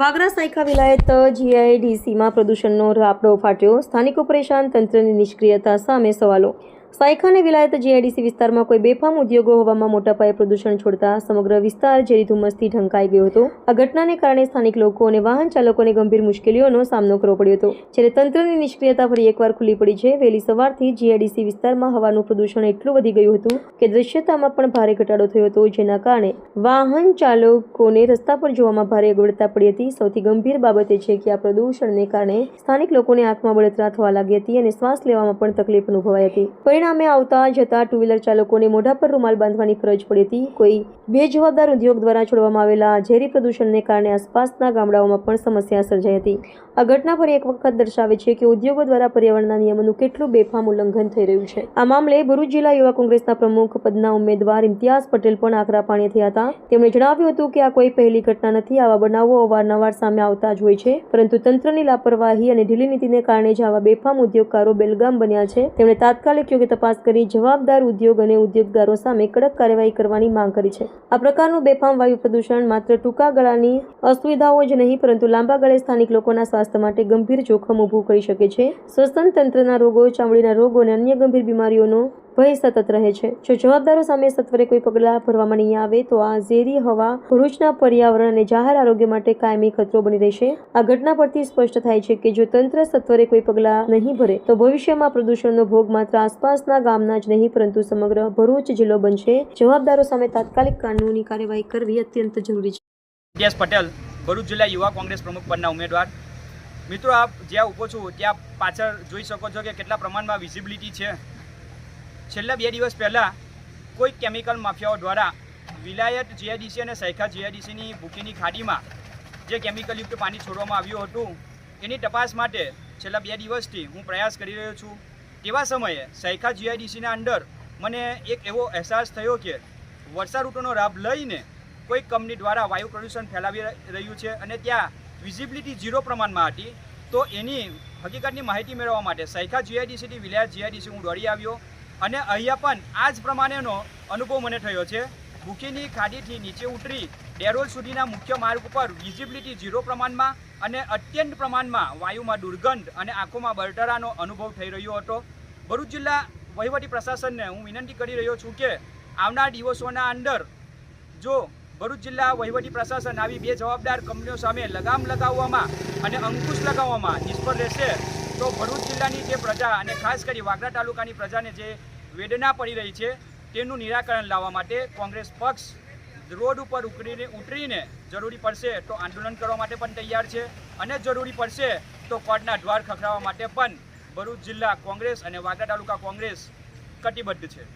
વાગરા સાયખા વિલાયત જીઆઈડીસીમાં પ્રદૂષણનો રાપડો ફાટ્યો. સ્થાનિકો પરેશાન તંત્રની નિષ્ક્રિયતા સામે સવાલો. સાયખા અને વિલાયત જીઆઈડીસી વિસ્તારમાં કોઈ બેફામ ઉદ્યોગો હોવામાં મોટા પાયે પ્રદૂષણ છોડતા સમગ્ર વિસ્તાર ઝેરી ધુમ્મસથી ઢંકાઈ ગયો હતો. આ ઘટનાને કારણે સ્થાનિક લોકો અને વાહન ચાલકોને ગંભીર મુશ્કેલીઓનો સામનો કરવો પડ્યો હતો. જ્યારે તંત્રની નિષ્ક્રિયતા ફરી એકવાર ખુલ્લી પડી છે, વહેલી સવારથી જીઆઈડીસી વિસ્તારમાં હવાનું પ્રદૂષણ એટલું વધી ગયું હતું કે દૃશ્યતામાં પણ ભારે ઘટાડો થયો હતો, જેના કારણે વાહન ચાલકોને રસ્તા પર જોવામાં ભારે અગવડતા પડી હતી. સૌથી ગંભીર બાબત એ છે કે આ પ્રદૂષણને કારણે સ્થાનિક લોકોને આંખમાં બળતરા થવા લાગી હતી અને શ્વાસ લેવામાં પણ તકલીફ અનુભવાઈ હતી. પરિણામે આવતા જતા ટુ વ્હીલર ચાલકોને મોઢા પર રૂમાલ બાંધવાની ફરજ પડી હતી. કોઈ બેજવાબદાર ઉદ્યોગ દ્વારા છોડવામાં આવેલા ઝેરી પ્રદૂષણને કારણે આસપાસના ગામડાઓમાં પણ સમસ્યા સર્જાઈ હતી. આ ઘટના ફરી એક વખત દર્શાવે છે કે ઉદ્યોગો દ્વારા પર્યાવરણના નિયમોનું કેટલું બેફામ ઉલ્લંઘન થઈ રહ્યું છે. આ મામલે ભરૂચ જિલ્લા યુવા કોંગ્રેસના પ્રમુખ પદના ઉમેદવાર ઇમ્તિયાઝ પટેલ પણ આકરા પાણી થયા હતા. તેમણે જણાવ્યું હતું કે આ કોઈ પહેલી ઘટના નથી, આવા બનાવો અવારનવાર સામે આવતા જ હોય છે. પરંતુ તંત્રની લાપરવાહી અને ઢીલી નીતિને કારણે જ આવા બેફામ ઉદ્યોગકારો બેલગામ બન્યા છે. તેમણે તાત્કાલિક યોગ્ય તપાસ કરી જવાબદાર ઉદ્યોગ અને ઉદ્યોગકારો સામે કડક કાર્યવાહી કરવાની માંગ કરી છે. આ પ્રકારનું બેફામ વાયુ પ્રદૂષણ માત્ર ટૂંકા ગાળાની અસુવિધાઓ જ નહીં, પરંતુ લાંબા ગાળે સ્થાનિક લોકોના સ્વાસ્થ્ય માટે ગંભીર જોખમ ઊભું કરી શકે છે. શ્વસન તંત્રના રોગો, ચામડીના રોગો અને અન્ય ગંભીર બીમારીઓનો ભય સતત રહે છે. જો જવાબદારો સામે સત્વરે કોઈ પગલાં ભરવામાં નહીં આવે, તો આ ઝેરી હવા ભરૂચના પર્યાવરણ અને જાહેર આરોગ્ય માટે કાયમી ખતરો બની રહેશે. આ ઘટના પરથી સ્પષ્ટ થાય છે કે જો તંત્ર સત્વરે કોઈ પગલાં નહીં ભરે, તો ભવિષ્યમાં પ્રદૂષણનો ભોગ માત્ર આસપાસના ગામના જ નહીં, પરંતુ સમગ્ર ભરૂચ જિલ્લો બનશે. જવાબદારો સામે તાત્કાલિક કાનૂની કાર્યવાહી કરવી અત્યંત જરૂરી છે. પટેલ, ભરૂચ જિલ્લા યુવા કોંગ્રેસ પ્રમુખ પદના ઉમેદવાર. મિત્રો, આપ જ્યાં ઊભો છું, ત્યાં પાછળ જોઈ શકો છો કે કેટલા પ્રમાણમાં વિઝિબિલિટી છે. છેલ્લા બે દિવસ પહેલાં કોઈ કેમિકલ માફિયાઓ દ્વારા વિલાયત જીઆઈડીસી અને સૈખા જીઆઈડીસીની ભૂકીની ખાડીમાં જે કેમિકલયુક્ત પાણી છોડવામાં આવ્યું હતું, એની તપાસ માટે છેલ્લા બે દિવસથી હું પ્રયાસ કરી રહ્યો છું. તેવા સમયે સૈખા જીઆઈડીસીના અંદર મને એક એવો અહેસાસ થયો કે વર્ષા ઋતુનો લાભ લઈને કોઈ કંપની દ્વારા વાયુ પ્રદૂષણ ફેલાવી રહ્યું છે અને ત્યાં વિઝિબિલિટી ઝીરો પ્રમાણમાં હતી, તો એની હકીકતની માહિતી મેળવવા માટે સૈખા જીઆઈડીસીથી વિલાયત જીઆઈડીસી હું દોડી આવ્યો. અને અહીંયા પણ આ જ પ્રમાણેનો અનુભવ મને થયો છે. ભૂખીની ખાડીથી નીચે ઉતરી ડેરોલ સુધીના મુખ્ય માર્ગ ઉપર વિઝિબિલિટી ઝીરો પ્રમાણમાં અને અત્યંત પ્રમાણમાં વાયુમાં દુર્ગંધ અને આંખોમાં બળતરાનો અનુભવ થઈ રહ્યો હતો. ભરૂચ જિલ્લા વહીવટી પ્રશાસનને હું વિનંતી કરી રહ્યો છું કે આવનાર દિવસોના અંદર જો ભરૂચ જિલ્લા વહીવટી પ્રશાસન આવી બે જવાબદાર કંપનીઓ સામે લગામ લગાવવામાં અને અંકુશ લગાવવામાં નિષ્ફળ રહેશે તો ભરૂચ જિલ્લાની જે પ્રજા અને ખાસ કરી વાગરા તાલુકાની પ્રજાને જે વેદના પડી રહી છે, તેનું નિરાકરણ લાવવા માટે કોંગ્રેસ પક્ષ રોડ ઉપર ઉકળીને ઉતરીને જરૂરી પડશે તો આંદોલન કરવા માટે પણ તૈયાર છે અને જરૂરી પડશે તો કોર્ટના દ્વાર ખખડાવવા માટે પણ ભરૂચ જિલ્લા કોંગ્રેસ અને વાગરા તાલુકા કોંગ્રેસ કટિબદ્ધ છે.